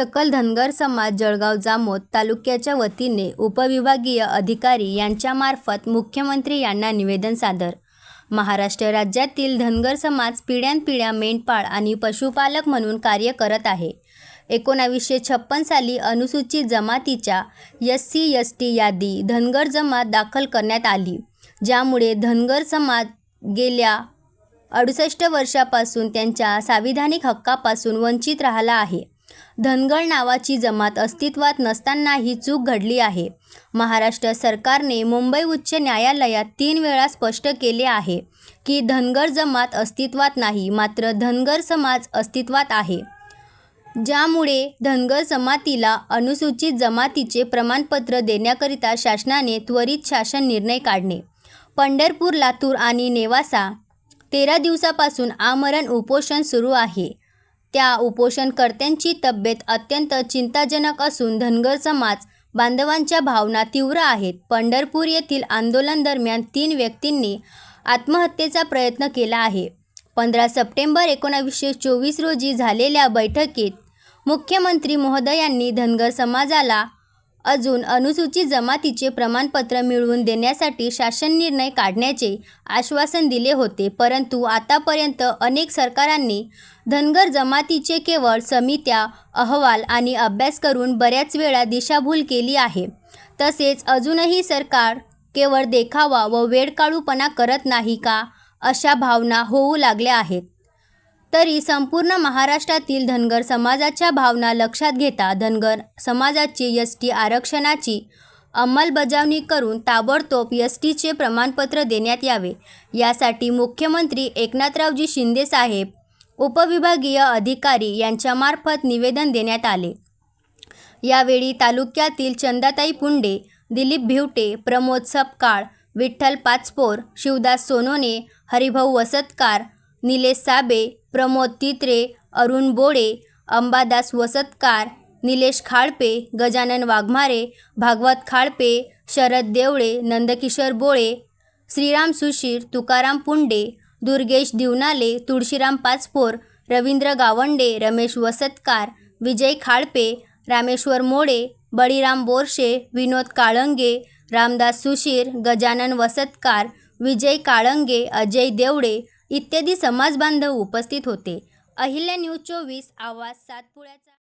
सकल धनगर समाज जळगाव जामोद तालुक्याच्या वतीने उपविभागीय अधिकारी यांच्यामार्फत मुख्यमंत्री यांना निवेदन सादर. महाराष्ट्र राज्यातील धनगर समाज पिढ्यानपिढ्या मेंढपाळ आणि पशुपालक म्हणून कार्य करत आहे. एकोणावीसशे छप्पन साली अनुसूचित जमातीच्या एस सी एस टी यादी धनगर जमात दाखल करण्यात आली ज्यामुळे धनगर समाज गेल्या अडुसष्ट वर्षापासून त्यांच्या सांविधानिक हक्कापासून वंचित राहिला आहे. धनगर नावाची जमात अस्तित्वात नसतानाही चूक घडली आहे. महाराष्ट्र सरकारने मुंबई उच्च न्यायालयात तीन वेळा स्पष्ट केले आहे की धनगर जमात अस्तित्वात नाही मात्र धनगर समाज अस्तित्वात आहे. ज्यामुळे धनगर जमातीला अनुसूचित जमातीचे प्रमाणपत्र देण्याकरिता शासनाने त्वरित शासन निर्णय काढणे. पंढरपूर लातूर आणि नेवासा तेरा दिवसापासून आमरण उपोषण सुरू आहे. त्या उपोषणकर्त्यांची तब्येत अत्यंत चिंताजनक असून धनगर समाज बांधवांच्या भावना तीव्र आहेत. पंढरपूर येथील आंदोलन दरम्यान तीन व्यक्तींनी आत्महत्येचा प्रयत्न केला आहे. पंधरा सप्टेंबर एकोणावीसशे चोवीस रोजी झालेल्या बैठकीत मुख्यमंत्री महोदयांनी धनगर समाजाला अजून अनुसूचित जमातीचे प्रमाणपत्र मिळवून देण्यासाठी शासन निर्णय काढण्याचे आश्वासन दिले होते. परंतु आतापर्यंत अनेक सरकारांनी धनगर जमातीचे केवळ समित्या अहवाल आणि अभ्यास करून बऱ्याच वेळा दिशाभूल केली आहे. तसेच अजूनही सरकार केवळ देखावा व वेळकाळूपणा करत नाही का अशा भावना होऊ लागल्या आहेत. तरी संपूर्ण महाराष्ट्रातील धनगर समाजाच्या भावना लक्षात घेता धनगर समाजाची एस टी आरक्षणाची अंमलबजावणी करून ताबडतोब एस टीचे प्रमाणपत्र देण्यात यावे. यासाठी मुख्यमंत्री एकनाथरावजी शिंदेसाहेब उपविभागीय अधिकारी यांच्यामार्फत निवेदन देण्यात आले. यावेळी तालुक्यातील चंदाताई पुंडे दिलीप भिवटे प्रमोद सपकाळ विठ्ठल पाचपोर शिवदास सोनोने हरिभाऊ वसतकार निलेश साबे प्रमोद तित्रे अरुण बोडे अंबादास वसतकार निलेश खाळपे गजानन वाघमारे भागवत खाळपे शरद देवळे नंदकिशोर बोळे श्रीराम सुशीर तुकाराम पुंडे दुर्गेश दिवनाले तुळशीराम पाचपोर रवींद्र गावंडे रमेश वसतकार विजय खाळपे रामेश्वर मोडे बळीराम बोरशे विनोद काळंगे रामदास सुशीर गजानन वसतकार विजय काळंगे अजय देवडे इत्यादी समाजबांधव उपस्थित होते. अहिल्या न्यूज चोवीस आवाज सातपुड्याचा